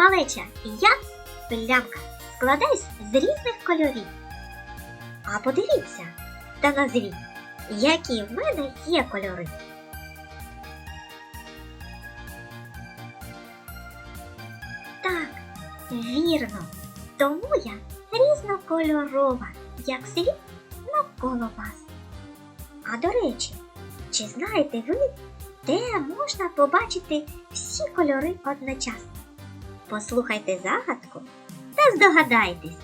Малеча, я плямка складаюсь з різних кольорів. А подивіться та назвіть, які в мене є кольори. Так, вірно. Тому я різнокольорова, як світ навколо вас. А до речі, чи знаєте ви, де можна побачити всі кольори одночасно? Послухайте загадку та здогадайтесь.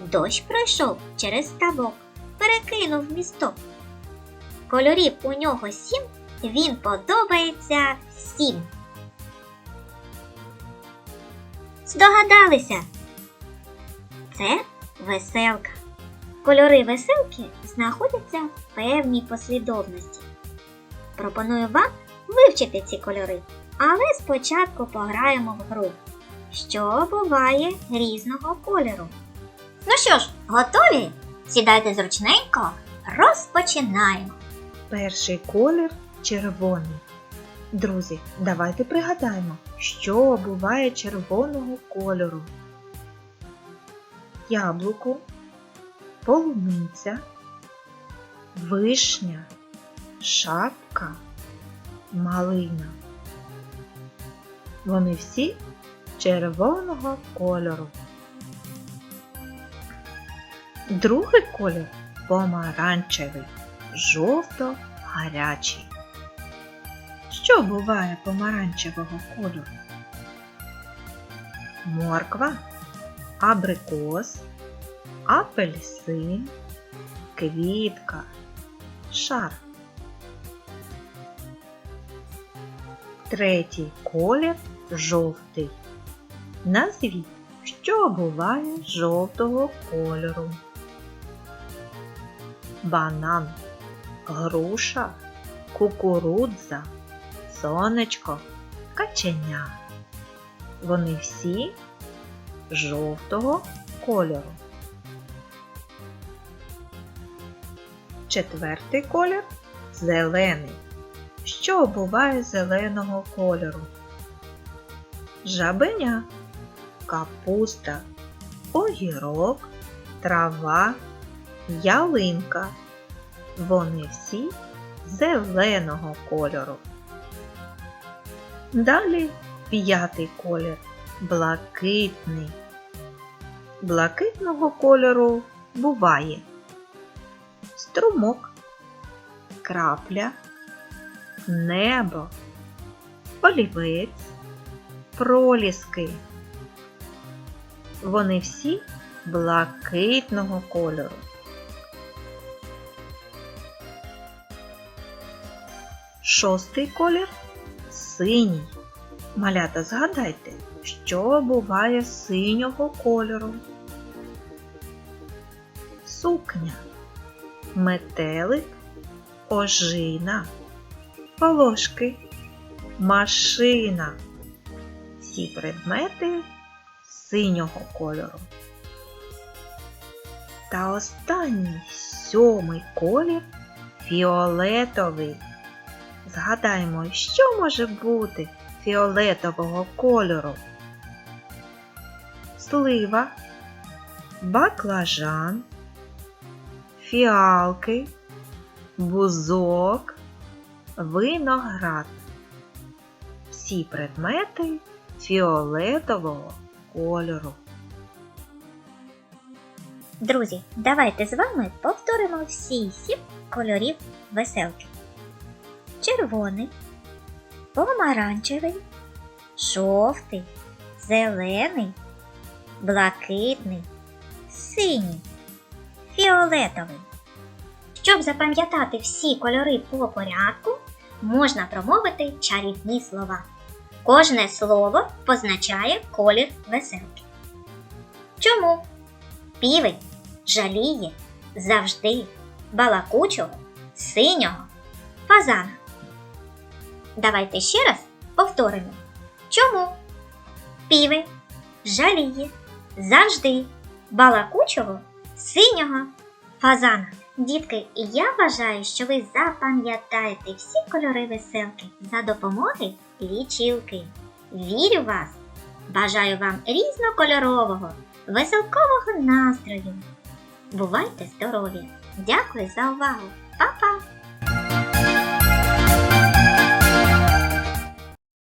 Дощ пройшов через ставок, перекинув місток. Кольорів у нього сім, він подобається всім. Здогадалися? Це веселка. Кольори веселки знаходяться в певній послідовності. Пропоную вам вивчити ці кольори, але спочатку пограємо в гру, що буває різного кольору. Ну що ж, готові? Сідайте зручненько, розпочинаємо. Перший колір червоний. Друзі, давайте пригадаємо, що буває червоного кольору. Яблуко, полуниця, вишня, шапка, малина. Вони всі червоного кольору. Другий колір помаранчевий, жовто-гарячий. Що буває помаранчевого кольору? Морква, абрикос, апельсин, квітка, шар. Третій колір жовтий. Назвіть, що буває жовтого кольору. Банан, груша, кукурудза, сонечко, каченя. Вони всі жовтого кольору. Четвертий колір зелений. Що буває зеленого кольору? Жабеня, капуста, огірок, трава, ялинка. Вони всі зеленого кольору. Далі п'ятий колір блакитний. Блакитного кольору буває струмок, крапля, небо, олівець, проліски. Вони всі блакитного кольору. Шостий колір синій. Малята, згадайте, що буває синього кольору. Сукня, метелик, ожина, полошки, машина. Всі предмети синього кольору. Та останній сьомий колір фіолетовий. Згадаємо, що може бути фіолетового кольору. Слива, баклажан, фіалки, бузок, виноград. Всі предмети фіолетового кольору. Друзі, давайте з вами повторимо всі сім кольорів веселки. Червоний, помаранчевий, жовтий, зелений, блакитний, синій, фіолетовий. Щоб запам'ятати всі кольори по порядку, можна промовити чарівні слова. Кожне слово позначає колір веселки. Чому? Півень жаліє завжди балакучого, синього, фазана. Давайте ще раз повторимо. Чому? Півень жаліє завжди балакучого, синього, фазана. Дітки, я вважаю, що ви запам'ятаєте всі кольори веселки за допомоги лічилки. Вірю вас! Бажаю вам різнокольорового, веселкового настрою. Бувайте здорові! Дякую за увагу!